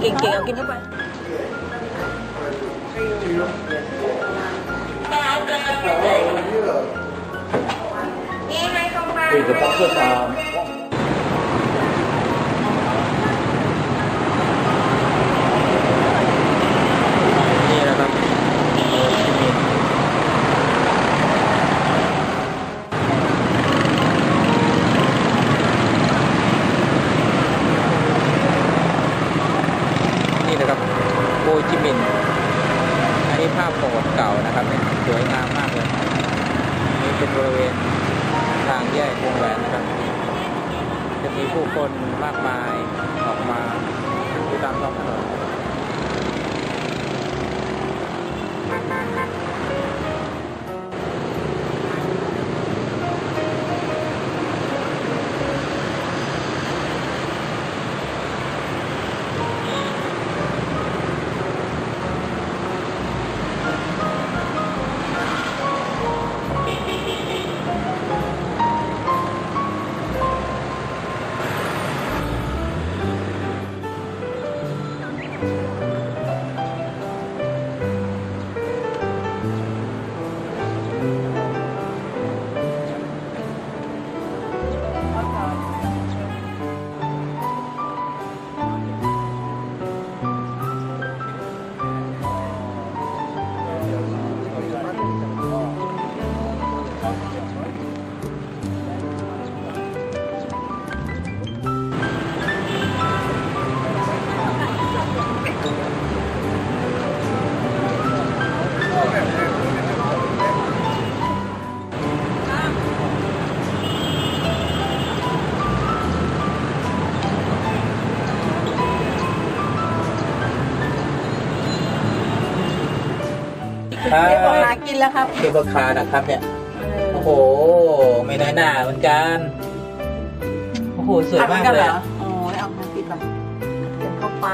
เก่งๆเอากินเข้าไป Vì cái bóc rất là นี่ ครับเดี๋ยวบอกหากินแล้วครับเคเบิลคาร์นะครับเนี่ย โอ้โห ไม่น้อยหน้าเหมือนกัน โอ้โห สวยมากอัดเลยหรออะอ๋อเอามาปิดก่อนเดินเข้าไป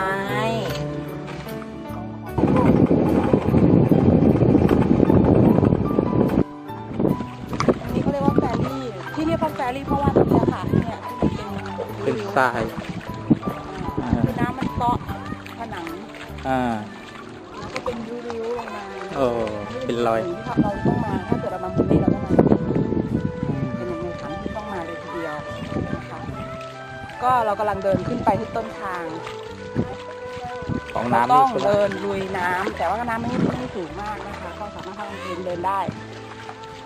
อันนี้เขาเรียกว่าแฟรี่ ที่เรียกว่าแฟรี่เพราะว่าตรงเนี้ยค่ะ เนี่ยเป็นเป็นทรายอ่าคือน้ำมันเตาะผนังอ่าแล้วก็เป็นริ้วๆลงมา โอ้เป็นรอยที่เราต้องมาถ้าเกิดเรามาบุรีเราต้องมาเป็นหนึ่งในครั้งที่ต้องมาเลยทีเดียวนะคะก็เรากำลังเดินขึ้นไปที่ต้นทางของเราน้ำต้นี่องใช่ไหมเดินลุยน้ำแต่ว่าน้ำไม่ไม่สูงมากนะคะก็สามารถทำเองเดินได้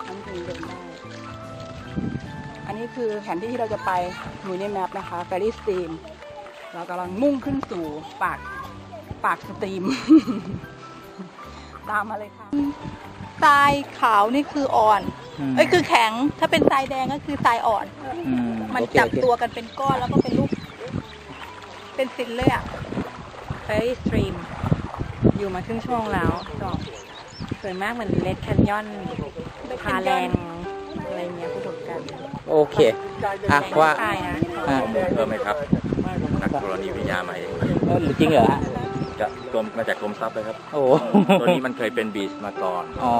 น้ำเองเดินได้ อันนี้คือแผนที่ที่เราจะไปดูในแมปนะคะแฟรี่สตรีมเรากำลังมุ่งขึ้นสู่ปากปากสตรีม ตามมาเลยค่ะทรายขาวนี่คืออ่อนมเอ้ยคือแข็ง ถ้าเป็นทรายแดงก็คือทรายอ่อนอืมมันโอเคจับโอเคตัวกันเป็นก้อนแล้วก็เป็นรูปเป็นฟินเลยอะเฟรสตรีม อยู่มาครึ่งชั่วโมงแล้วจบสวยมากเหมือนเลดแคนยอนพาแรงอะไรเงี้ยพูดกัน โอเคอะว่าใช่นะอ่าเพิ่มไหมครับนักธรณีวิทยาใหม่เออจริงเหรอฮะ จะกรมมาจากกรมทรัพย์เลยครับ โอ้ตัวนี้มันเคยเป็นบีชมาก่อนอ๋อ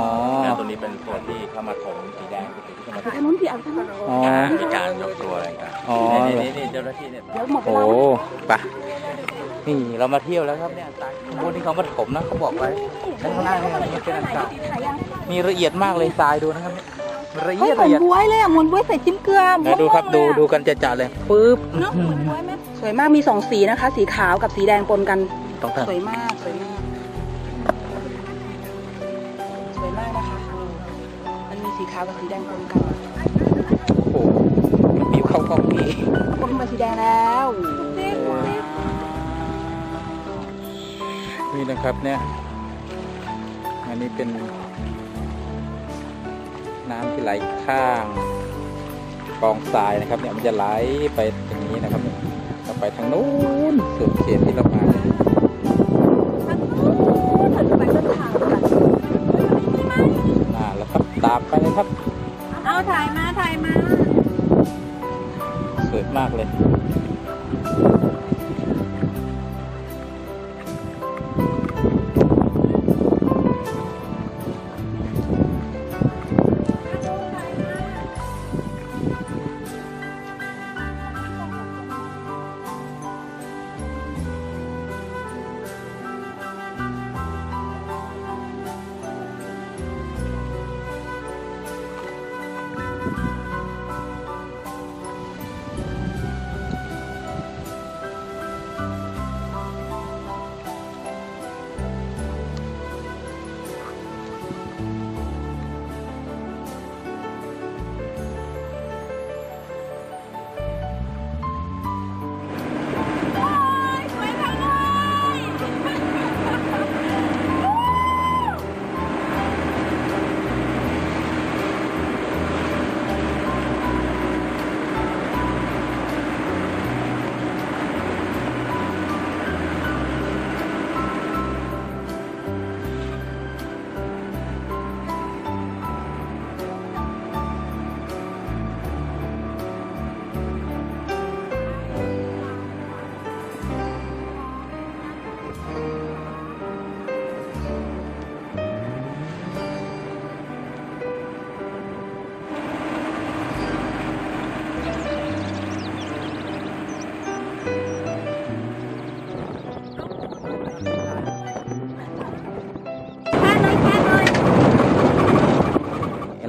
แล้วตัวนี้เป็นตัวที่เข้ามาถมสีแดงที่เข้ามาคืออันนู้นที่อันนั้นอ๋อ มีการยกตัวอะไรกันอ๋อนี่นี่นี่เจ้าหน้าที่เนี่ยเดี๋ยวหมดเวโอ้ลาไปนี่เรามาเที่ยวแล้วครับเนี่ยตายข้างบนที่เขามาถมนะเขาบอกไว้ด้านข้างล่างเนี่ยมันเป็นต่างๆมีละเอียดมากเลยทรายดูนะครับเนี่ยละเฮ้เอียยดเหมือละนเอียด บวยเลยอะเหมือนบวยใส่จิ้มเกลือเดี๋ยวดูครับดูดูกันจะๆเลยปึ๊บเนาะเหมือนบวยไหมสวยมากมีสองสีนะคะ สีขาวกับสีแดงปนกัน ต้องสวยมากสวยมากสวยมากนะคะมันมีสีขาวกับสีแดงปนกันโอ้โหมีเข้ากล้องนี่ปนมาสีแดงแล้วว้าวนี่นะครับเนี่ยอันนี้เป็น น้ำที่ไหลข้างกองทรายนะครับเนี่ยมันจะไหลไปอย่างนี้นะครับแล้วไปทางนู้นสุดเขตที่เรามา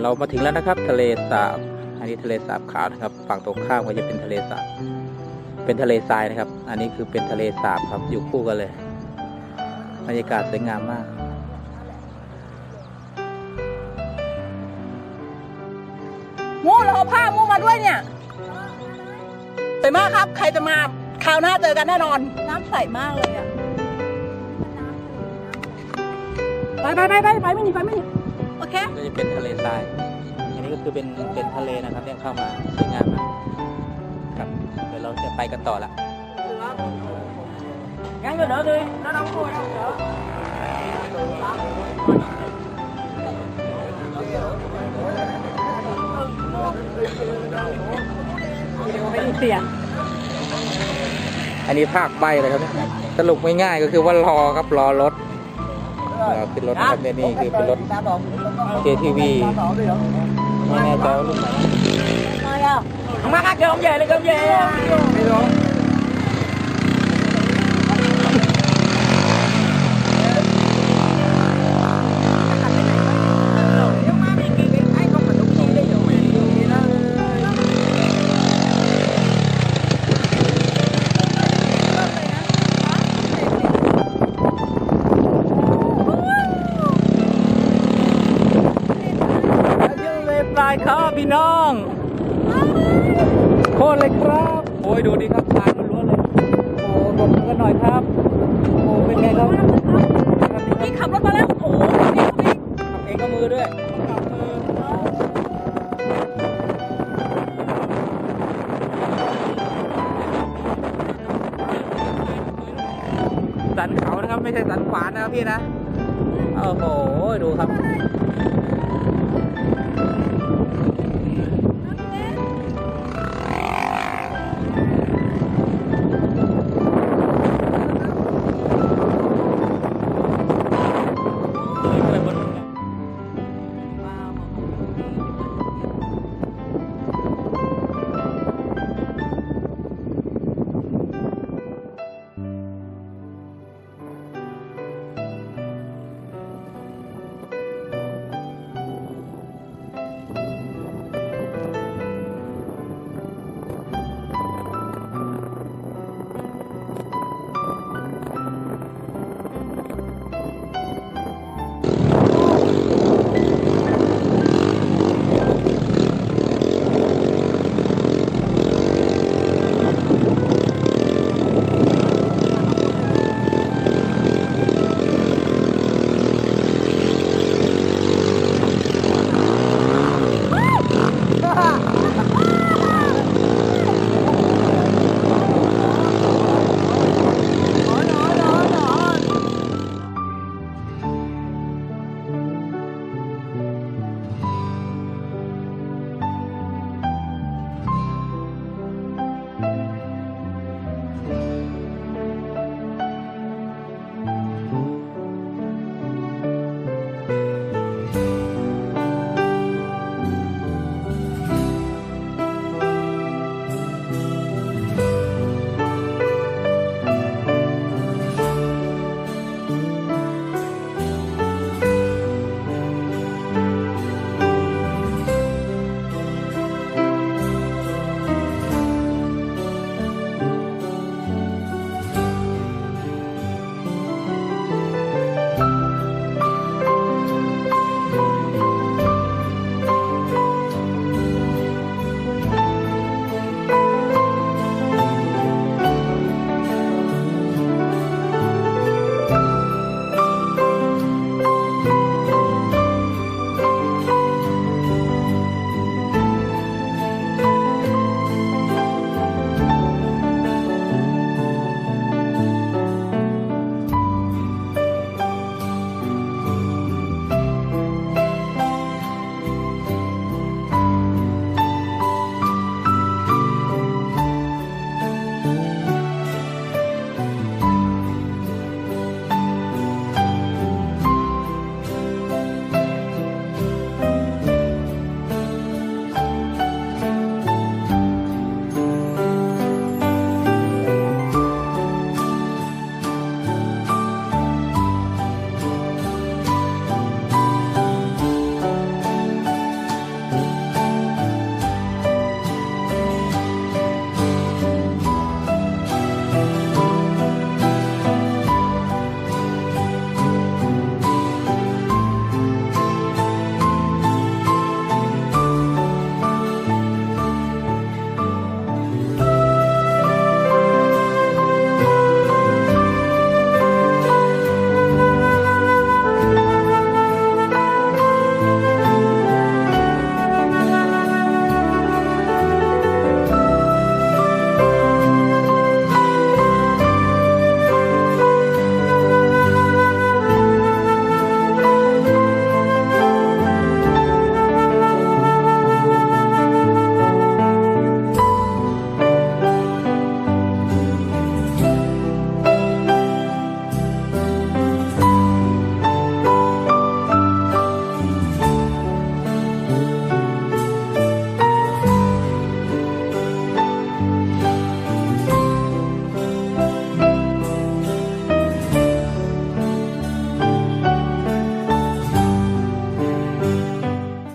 เรามาถึงแล้วนะครับ ทะเลสาบ อันนี้ทะเลสาบขาวนะครับ ฝั่งตรงข้ามก็จะเป็นทะเลสาบ เป็นทะเลทรายนะครับ อันนี้คือเป็นทะเลสาบครับอยู่คู่กันเลยบรรยากาศสวยงามมาก มูเราเอาผ้ามูมาด้วยเนี่ยสวยมากครับ ใครจะมาคราวหน้าเจอกันแน่นอน น้ำใสมากเลยอะไปไปไปไปไปไม่หนีไปไม่หนี โอเคก็จะเป็นทะเลทราย อันนี้ก็คือเป็นเป็นทะเลนะครับที่เข้ามาสวยงามมากครับเดี๋ยวเราจะไปกันต่อละงั้นก็เดี๋ยวเลยแล้วน้องคุยเดี๋ยวไม่ได้เสียงอันนี้ภาคใบเลยครับเนี่ยสรุปง่ายๆก็คือว่ารอครับรอรถ รอขึ้นรถนะครับเนี่ยนี่คือเป็นรถ JTV ไม่แน่ใจว่ารุ่นไหนมาอะมาค่ะเก ครับพี่น้อง โคตรเลยครับ โอ้ยดูดิครับทางล้วนๆเลย โอ้บมือกันหน่อยครับ โอ้เป็นไงครับนี่ขับรถมาแล้ว โอ้โหทำเองก็มือด้วยสันเขานะครับ ไม่ใช่สันขวานนะครับพี่นะ โอ้โห ดูครับ Amém.